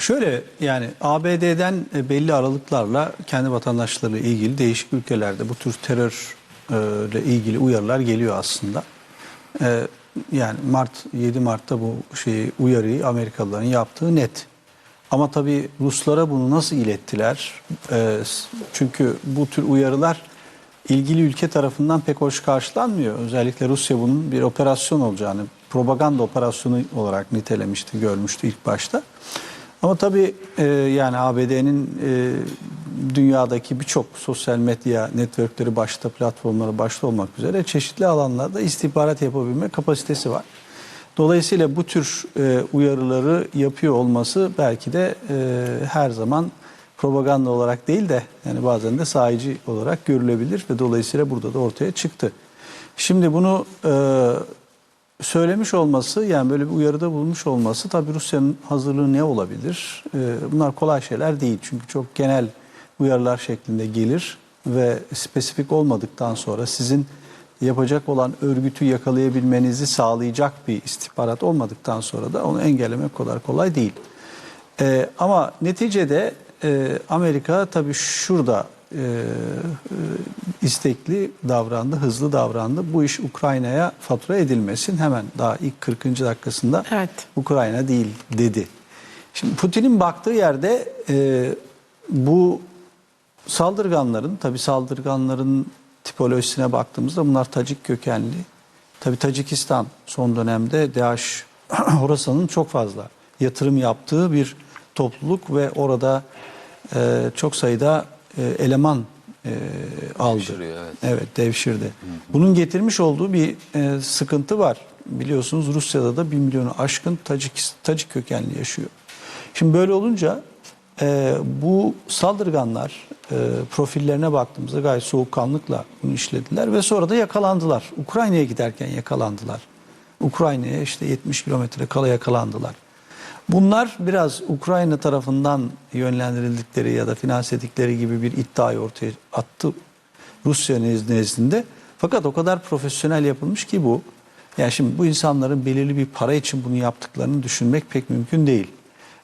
Şöyle yani ABD'den e, belli aralıklarla kendi vatandaşlarıyla ilgili değişik ülkelerde bu tür terörle ilgili uyarılar geliyor aslında. E, Yani Mart 7 Mart'ta bu şeyi uyarıyı Amerikalıların yaptığı net. Ama tabii Ruslara bunu nasıl ilettiler? E, Çünkü bu tür uyarılar ilgili ülke tarafından pek hoş karşılanmıyor. Özellikle Rusya bunun bir operasyon olacağını, propaganda operasyonu olarak nitelemişti, görmüştü ilk başta. Ama tabii e, yani ABD'nin e, dünyadaki birçok sosyal medya networkleri başta, platformları başta olmak üzere çeşitli alanlarda istihbarat yapabilme kapasitesi var. Dolayısıyla bu tür e, uyarıları yapıyor olması belki de e, her zaman propaganda olarak değil de yani bazen de sahici olarak görülebilir ve dolayısıyla burada da ortaya çıktı. Şimdi bunu e, söylemiş olması yani böyle bir uyarıda bulunmuş olması tabii Rusya'nın hazırlığı ne olabilir? E, bunlar kolay şeyler değil çünkü çok genel uyarılar şeklinde gelir ve spesifik olmadıktan sonra sizin yapacak olan örgütü yakalayabilmenizi sağlayacak bir istihbarat olmadıktan sonra da onu engellemek kadar kolay değil. Ee, ama neticede e, Amerika tabii şurada e, e, istekli davrandı, hızlı davrandı. Bu iş Ukrayna'ya fatura edilmesin. Hemen daha ilk 40. dakikasında Evet. Ukrayna değil dedi. Şimdi Putin'in baktığı yerde e, bu saldırganların, tabii saldırganların tipolojisine baktığımızda bunlar Tacik kökenli. Tabii Tacikistan son dönemde DAEŞ Horasan'ın çok fazla yatırım yaptığı bir topluluk ve orada e, çok sayıda e, eleman e, aldı. Devşiriyor, evet. Evet devşirdi. Bunun getirmiş olduğu bir e, sıkıntı var. Biliyorsunuz Rusya'da da bir milyonu aşkın Tacik, Tacik kökenli yaşıyor. Şimdi böyle olunca e, bu saldırganlar e, profillerine baktığımızda gayet soğukkanlıkla bunu işlediler ve sonra da yakalandılar. Ukrayna'ya giderken yakalandılar. Ukrayna'ya işte 70 kilometre kala yakalandılar. Bunlar biraz Ukrayna tarafından yönlendirildikleri ya da finanse edildikleri gibi bir iddiayı ortaya attı Rusya nez- nezdinde. Fakat o kadar profesyonel yapılmış ki bu. Yani şimdi bu insanların belirli bir para için bunu yaptıklarını düşünmek pek mümkün değil.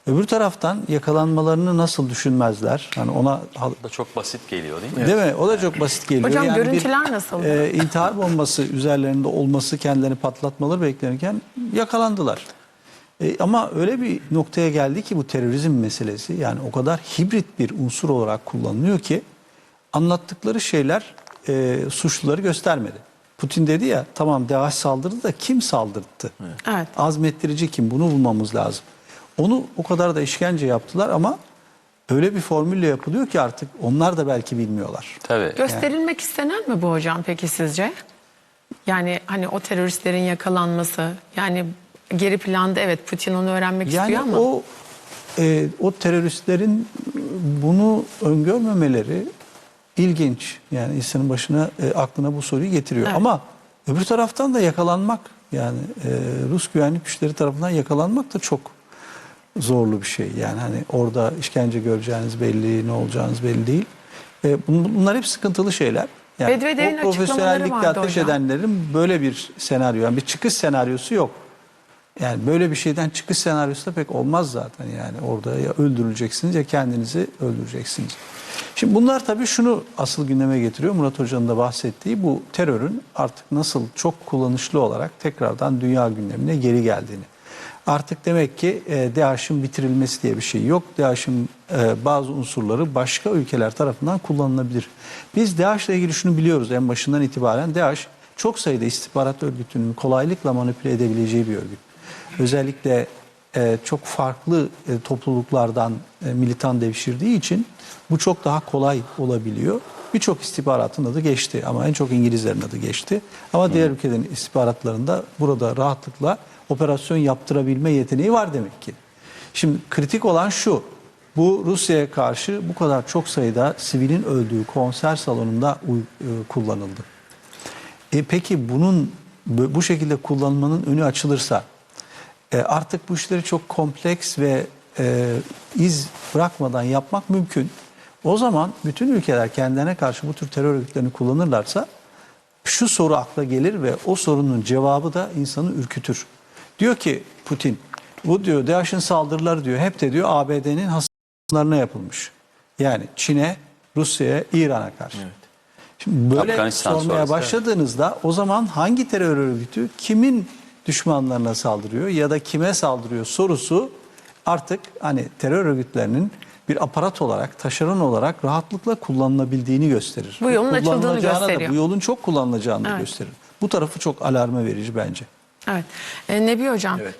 Öbür taraftan yakalanmalarını nasıl düşünmezler? Hani ona da çok basit geliyor değil mi? Değil mi? O da çok basit geliyor. Hocam, bir, görüntüler nasıl? E, intihar bombası üzerlerinde olması kendilerini patlatmaları beklenirken yakalandılar. E, ama öyle bir noktaya geldi ki bu terörizm meselesi yani o kadar hibrit bir unsur olarak kullanılıyor ki anlattıkları şeyler e, suçluları göstermedi. Putin dedi ya tamam DAEŞ saldırdı da kim saldırdı? Evet. Azmettirici kim? Bunu bulmamız lazım. Onu o kadar da işkence yaptılar ama öyle bir formülle yapılıyor ki artık onlar da belki bilmiyorlar. Tabii. Gösterilmek istenen mi bu hocam peki sizce? Yani hani o teröristlerin yakalanması yani geri planda evet Putin onu öğrenmek Yani istiyor ama o e, o teröristlerin bunu öngörmemeleri ilginç. Yani insanın başına e, aklına bu soruyu getiriyor. Evet. Ama öbür taraftan da yakalanmak yani e, Rus güvenlik güçleri tarafından yakalanmak da çok zorlu bir şey. Yani hani orada işkence göreceğiniz belli, ne olacağınız belli değil. E, bun- bunlar hep sıkıntılı şeyler. Yani Bedvedev'in o açıklamaları vardı ateş edenlerin böyle bir senaryo, yani bir çıkış senaryosu yok. Yani böyle bir şeyden çıkış senaryosu da pek olmaz zaten yani orada ya öldürüleceksiniz ya kendinizi öldüreceksiniz. Şimdi bunlar tabii şunu asıl gündeme getiriyor Murat Hoca'nın da bahsettiği bu terörün artık nasıl çok kullanışlı olarak tekrardan dünya gündemine geri geldiğini. Artık demek ki e, DAEŞ'in bitirilmesi diye bir şey yok. DAEŞ'in e, bazı unsurları başka ülkeler tarafından kullanılabilir. Biz DAEŞ'le ilgili şunu biliyoruz en başından itibaren. DAEŞ çok sayıda istihbarat örgütünün kolaylıkla manipüle edebileceği bir örgüt. Özellikle e, çok farklı e, topluluklardan e, militan devşirdiği için bu çok daha kolay olabiliyor. Birçok istihbaratın adı geçti ama en çok İngilizlerin adı geçti. Ama diğer ülkelerin istihbaratlarında burada rahatlıkla operasyon yaptırabilme yeteneği var demek ki. Şimdi kritik olan şu. Bu Rusya'ya karşı bu kadar çok sayıda sivilin öldüğü konser salonunda e, kullanıldı. E peki bunun bu bu şekilde kullanmanın önü açılırsa e, artık bu işleri çok kompleks ve e, iz bırakmadan yapmak mümkün. O zaman bütün ülkeler kendilerine karşı bu tür terör örgütlerini kullanırlarsa şu soru akla gelir ve o sorunun cevabı da insanı ürkütür. Diyor ki Putin Bu diyor DAEŞ'in saldırıları diyor hep de diyor ABD'nin hasımlarına yapılmış. Yani Çin'e, Rusya'ya, İran'a karşı. Şimdi böyle sormaya başladığınızda o zaman hangi terör örgütü kimin düşmanlarına saldırıyor ya da kime saldırıyor sorusu artık hani terör örgütlerinin bir aparat olarak, taşeron olarak rahatlıkla kullanılabildiğini gösterir. Bu yolun açıldığını Kullanılacağına da, gösteriyor. Bu yolun çok kullanılacağını Evet. gösterir. Bu tarafı çok alarma verici bence. Evet. E, Nebi Hocam, Evet.